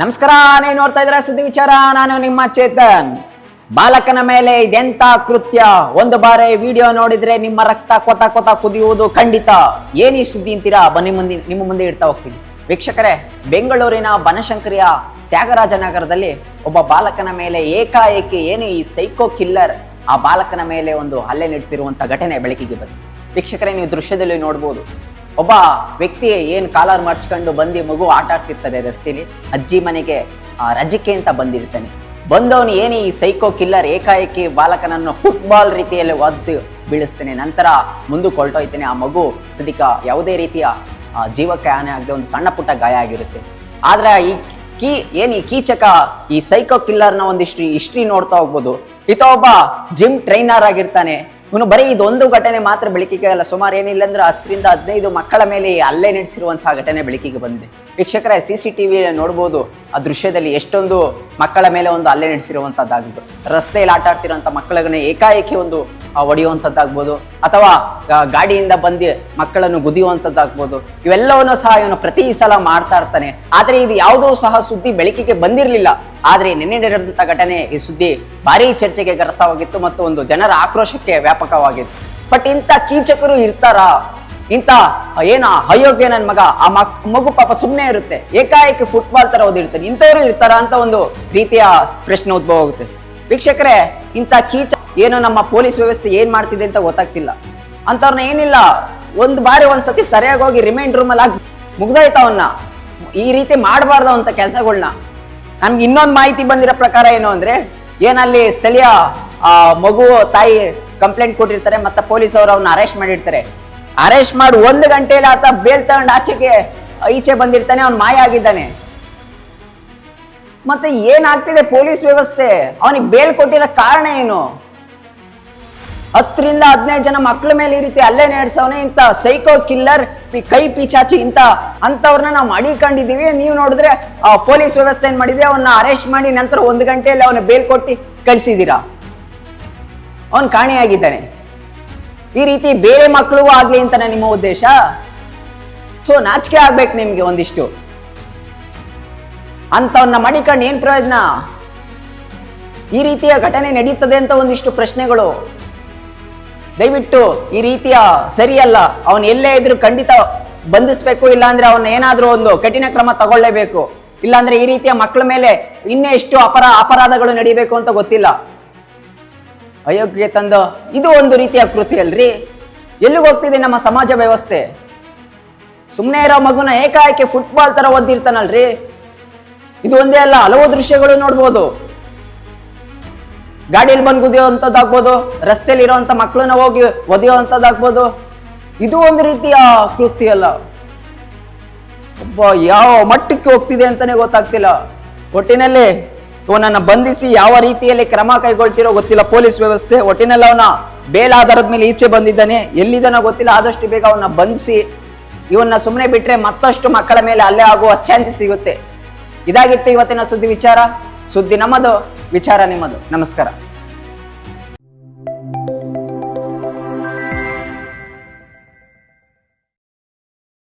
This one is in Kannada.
ನಮಸ್ಕಾರ, ನೀವು ನೋಡ್ತಾ ಇದ್ರೆ ಸುದ್ದಿ ವಿಚಾರ. ನಾನು ನಿಮ್ಮ ಚೇತನ್. ಬಾಲಕನ ಮೇಲೆ ಇದೆಂತ ಕೃತ್ಯ? ಒಂದು ಬಾರಿ ವಿಡಿಯೋ ನೋಡಿದ್ರೆ ನಿಮ್ಮ ರಕ್ತ ಕೊತ ಕೊತ ಕುದಿಯುವುದು ಖಂಡಿತ. ಏನೀ ಸುದ್ದಿ ಅಂತೀರಾ? ಬನ್ನಿ ಮುಂದೆ, ನಿಮ್ಮ ಮುಂದೆ ಇಡ್ತಾ ಹೋಗ್ತೀನಿ. ವೀಕ್ಷಕರೇ, ಬೆಂಗಳೂರಿನ ಬನಶಂಕರಿಯ ತ್ಯಾಗರಾಜನಗರದಲ್ಲಿ ಒಬ್ಬ ಬಾಲಕನ ಮೇಲೆ ಏಕಾಏಕಿ ಏನು ಈ ಸೈಕೋ ಕಿಲ್ಲರ್ ಆ ಬಾಲಕನ ಮೇಲೆ ಒಂದು ಹಲ್ಲೆ ನಡೆಸಿರುವಂತ ಘಟನೆ ಬೆಳಕಿಗೆ ಬಂದಿದೆ. ವೀಕ್ಷಕರೇ, ನೀವು ದೃಶ್ಯದಲ್ಲಿ ನೋಡ್ಬೋದು ಒಬ್ಬ ವ್ಯಕ್ತಿ ಏನು ಕಾಲರ್ ಮರ್ಚ್ಕೊಂಡು ಬಂದು ಮಗು ಆಟ ಆಡ್ತಿರ್ತಾರೆ ರಸ್ತೆಲಿ, ಅಜ್ಜಿ ಮನೆಗೆ ರಜಕ್ಕೆ ಅಂತ ಬಂದಿರ್ತಾನೆ. ಬಂದವನು ಏನೇ ಈ ಸೈಕೋ ಕಿಲ್ಲರ್ ಏಕಾಏಕಿ ಬಾಲಕನನ್ನು ಫುಟ್ಬಾಲ್ ರೀತಿಯಲ್ಲಿ ಒದ್ದು ಬೀಳಿಸ್ತಾನೆ. ನಂತರ ಹೊರಟೋಯ್ತಾನೆ ಆ ಮಗು. ಸದಿಕ ಯಾವುದೇ ರೀತಿಯ ಜೀವಕ್ಕೆ ಹಾನಿ ಆಗದೆ ಒಂದು ಸಣ್ಣ ಪುಟ್ಟ ಗಾಯ ಆಗಿರುತ್ತೆ. ಆದರೆ ಈ ಕೀ, ಏನು ಈ ಕೀಚಕ, ಈ ಸೈಕೋ ಕಿಲ್ಲರ್ನ ಒಂದಿಷ್ಟು ಹಿಸ್ಟ್ರಿ ನೋಡ್ತಾ ಹೋಗ್ಬೋದು. ಈತ ಒಬ್ಬ ಜಿಮ್ ಟ್ರೈನರ್ ಆಗಿರ್ತಾನೆ. ಇವನು ಬರೀ ಇದೊಂದು ಘಟನೆ ಮಾತ್ರ ಬೆಳಕಿಗೆ ಅಲ್ಲ, ಸುಮಾರು ಏನಿಲ್ಲ ಅಂದ್ರೆ ಹತ್ತರಿಂದ ಹದಿನೈದು ಮಕ್ಕಳ ಮೇಲೆ ಅಲ್ಲೇ ನಡೆಸಿರುವಂತಹ ಘಟನೆ ಬೆಳಕಿಗೆ ಬಂದಿದೆ. ವೀಕ್ಷಕರ ಸಿ ಸಿ ಟಿ ನೋಡ್ಬೋದು, ಆ ದೃಶ್ಯದಲ್ಲಿ ಎಷ್ಟೊಂದು ಮಕ್ಕಳ ಮೇಲೆ ಒಂದು ಅಲ್ಲೇ ನಡೆಸಿರುವಂಥದ್ದಾಗಿದ್ದು ರಸ್ತೆಯಲ್ಲಿ ಆಟ ಆಡ್ತಿರುವಂತ ಮಕ್ಕಳನ್ನ ಏಕಾಏಕಿ ಒಂದು ಹೊಡೆಯುವಂಥದ್ದಾಗ್ಬೋದು ಅಥವಾ ಗಾಡಿಯಿಂದ ಬಂದು ಮಕ್ಕಳನ್ನು ಗುದಿಯುವಂಥದ್ದಾಗ್ಬೋದು ಇವೆಲ್ಲವನ್ನು ಸಹ ಇವನು ಪ್ರತಿ ಸಲ ಮಾಡ್ತಾ ಇರ್ತಾನೆ. ಆದರೆ ಇದು ಯಾವುದೂ ಸಹ ಸುದ್ದಿ ಬೆಳಕಿಗೆ ಬಂದಿರಲಿಲ್ಲ. ಆದರೆ ನಿನ್ನೆ ನಡೆದಂತ ಘಟನೆ ಈ ಸುದ್ದಿ ಭಾರಿ ಚರ್ಚೆಗೆ ಗರಸವಾಗಿತ್ತು ಮತ್ತು ಒಂದು ಜನರ ಆಕ್ರೋಶಕ್ಕೆ ವ್ಯಾಪಕವಾಗಿತ್ತು. ಬಟ್ ಇಂಥ ಕೀಚಕರು ಇರ್ತಾರಾ? ಇಂಥ ಏನು ಅಯೋಗ್ಯ ನನ್ನ ಮಗ ಆ ಮಕ್ ಮಗು ಪಾಪ ಸುಮ್ಮನೆ ಇರುತ್ತೆ. ಏಕಾಏಕಿ ಫುಟ್ಬಾಲ್ ತರ ಓದಿರ್ತಾರೆ. ಇಂಥವ್ರು ಇರ್ತಾರ ಅಂತ ಒಂದು ರೀತಿಯ ಪ್ರಶ್ನೆ ಉದ್ಭವ ಆಗುತ್ತೆ. ವೀಕ್ಷಕರೇ ಇಂಥ ಕೀಚ ಏನು ನಮ್ಮ ಪೊಲೀಸ್ ವ್ಯವಸ್ಥೆ ಏನ್ ಮಾಡ್ತಿದೆ ಅಂತ ಗೊತ್ತಾಗ್ತಿಲ್ಲ. ಅಂತವ್ರನ್ನ ಏನಿಲ್ಲ ಒಂದು ಬಾರಿ ಒಂದ್ಸತಿ ಸರಿಯಾಗಿ ಹೋಗಿ ರಿಮೈಂಡ್ ರೂಮಲ್ಲಿ ಆಗಿ ಮುಗ್ದೋಯ್ತ ಅವನ್ನ ಈ ರೀತಿ ಮಾಡಬಾರ್ದು ಅಂತ ಕೆಲಸಗಳನ್ನ ನಮ್ಗೆ ಇನ್ನೊಂದು ಮಾಹಿತಿ ಬಂದಿರೋ ಪ್ರಕಾರ ಏನು ಅಂದ್ರೆ ಏನಲ್ಲಿ ಸ್ಥಳೀಯ ಆ, ಮಗು ತಾಯಿ ಕಂಪ್ಲೇಂಟ್ ಕೊಟ್ಟಿರ್ತಾರೆ ಮತ್ತೆ ಪೊಲೀಸ್ ಅವರು ಅವ್ನ ಅರೆಸ್ಟ್ ಮಾಡಿರ್ತಾರೆ. ಅರೆಸ್ಟ್ ಮಾಡಿ, ಒಂದು ಗಂಟೆಯಲ್ಲಿ ಆತ ಬೇಲ್ ತಗೊಂಡು ಆಚೆಗೆ, ಈಚೆ ಬಂದಿರ್ತಾನೆ, ಅವ್ನು ಮಾಯ ಆಗಿದ್ದಾನೆ. ಮತ್ತೆ ಏನಾಗ್ತಿದೆ ಪೊಲೀಸ್ ವ್ಯವಸ್ಥೆ? ಅವನಿಗೆ ಬೇಲ್ ಕೊಟ್ಟಿರೋ ಕಾರಣ ಏನು? ಹತ್ತರಿಂದ ಹದಿನೈದು ಜನ ಮಕ್ಕಳ ಮೇಲೆ ಈ ರೀತಿ ಅಲ್ಲೇ ನಡೆಸವನೆ ಇಂಥ ಸೈಕೋ ಕಿಲ್ಲರ್ ಕೈ ಪಿಚಾಚಿ ಇಂಥ ಅಂಥವ್ರನ್ನ ನಾವು ಮಡಿಕೊಂಡಿದ್ದೀವಿ ನೀವು ನೋಡಿದ್ರೆ, ಆ ಪೊಲೀಸ್ ವ್ಯವಸ್ಥೆ ಏನ್ ಮಾಡಿದೆ? ಅವನ್ನ ಅರೆಸ್ಟ್ ಮಾಡಿ ನಂತರ ಒಂದು ಗಂಟೆಯಲ್ಲಿ ಅವನ ಬೇಲ್ ಕೊಟ್ಟು ಕಳಿಸಿದ್ದೀರಾ? ಅವನು ಕಾಣೆಯಾಗಿದ್ದಾನೆ. ಈ ರೀತಿ ಬೇರೆ ಮಕ್ಕಳಿಗೂ ಆಗ್ಲಿ ಅಂತ ನಿಮ್ಮ ಉದ್ದೇಶ? ಸೊ ನಾಚಿಕೆ ಆಗ್ಬೇಕು ನಿಮ್ಗೆ ಒಂದಿಷ್ಟು. ಅಂತವನ್ನ ಮಡಿಕೊಂಡು ಏನ್ ಪ್ರಯೋಜನ? ಈ ರೀತಿಯ ಘಟನೆ ನಡೀತದೆ ಅಂತ ಒಂದಿಷ್ಟು ಪ್ರಶ್ನೆಗಳು. ದಯವಿಟ್ಟು ಈ ರೀತಿಯ ಸರಿಯಲ್ಲ. ಅವನು ಎಲ್ಲೇ ಇದ್ರು ಖಂಡಿತ ಬಂಧಿಸ್ಬೇಕು, ಇಲ್ಲಾಂದ್ರೆ ಅವನ್ನ ಏನಾದ್ರೂ ಒಂದು ಕಠಿಣ ಕ್ರಮ ತಗೊಳ್ಳೇಬೇಕು. ಇಲ್ಲಾಂದ್ರೆ ಈ ರೀತಿಯ ಮಕ್ಕಳ ಮೇಲೆ ಇನ್ನೇ ಎಷ್ಟು ಅಪರ ಅಪರಾಧಗಳು ನಡೀಬೇಕು ಅಂತ ಗೊತ್ತಿಲ್ಲ. ಅಯೋಗ್ಯ ತಂದು, ಇದು ಒಂದು ರೀತಿಯ ಕೃತಿ ಅಲ್ರಿ? ಎಲ್ಲಿಗೆ ಹೋಗ್ತಿದೆ ನಮ್ಮ ಸಮಾಜ ವ್ಯವಸ್ಥೆ? ಸುಮ್ಮನೆ ಇರೋ ಮಗುನ ಏಕಾಏಕಿ ಫುಟ್ಬಾಲ್ ತರ ಓದಿರ್ತಾನಲ್ರಿ ಇದು ಒಂದೇ ಅಲ್ಲ, ಹಲವು ದೃಶ್ಯಗಳು ನೋಡ್ಬೋದು. ಗಾಡಿಯಲ್ಲಿ ಬಂದು ಗುದಿಯುವಂಥದ್ದಾಗ್ಬೋದು ರಸ್ತೆಯಲ್ಲಿ ಇರೋಂಥ ಮಕ್ಕಳನ್ನ ಹೋಗಿ ಒದೆಯುವಂಥದ್ದಾಗ್ಬೋದು ಇದು ಒಂದು ರೀತಿಯ ಕೃತಿ ಅಲ್ಲ. ಒಬ್ಬ ಯಾವ ಮಟ್ಟಕ್ಕೆ ಹೋಗ್ತಿದೆ ಅಂತಾನೆ ಗೊತ್ತಾಗ್ತಿಲ್ಲ. ಒಟ್ಟಿನಲ್ಲಿ ಇವನನ್ನ ಬಂಧಿಸಿ ಯಾವ ರೀತಿಯಲ್ಲಿ ಕ್ರಮ ಕೈಗೊಳ್ತಿರೋ ಗೊತ್ತಿಲ್ಲ. ಪೊಲೀಸ್ ವ್ಯವಸ್ಥೆ, ಒಟ್ಟಿನಲ್ಲಿ ಅವನ ಬೇಲ್ ಆಧಾರದ ಮೇಲೆ ಈಚೆ ಬಂದಿದ್ದಾನೆ. ಎಲ್ಲಿದ್ದಾನೋ ಗೊತ್ತಿಲ್ಲ, ಆದಷ್ಟು ಬೇಗ ಅವನ್ನ ಬಂಧಿಸಿ, ಇವನ್ನ ಸುಮ್ಮನೆ ಬಿಟ್ರೆ ಮತ್ತಷ್ಟು ಮಕ್ಕಳ ಮೇಲೆ ಅಲ್ಲೇ ಆಗುವ ಚಾನ್ಸ್ ಸಿಗುತ್ತೆ. ಇದಾಗಿತ್ತು ಇವತ್ತಿನ ಸುದ್ದಿ ವಿಚಾರ. ಸುದ್ದಿ ನಮ್ಮದು, ವಿಚಾರ ನಿಮ್ಮದು. ನಮಸ್ಕಾರ.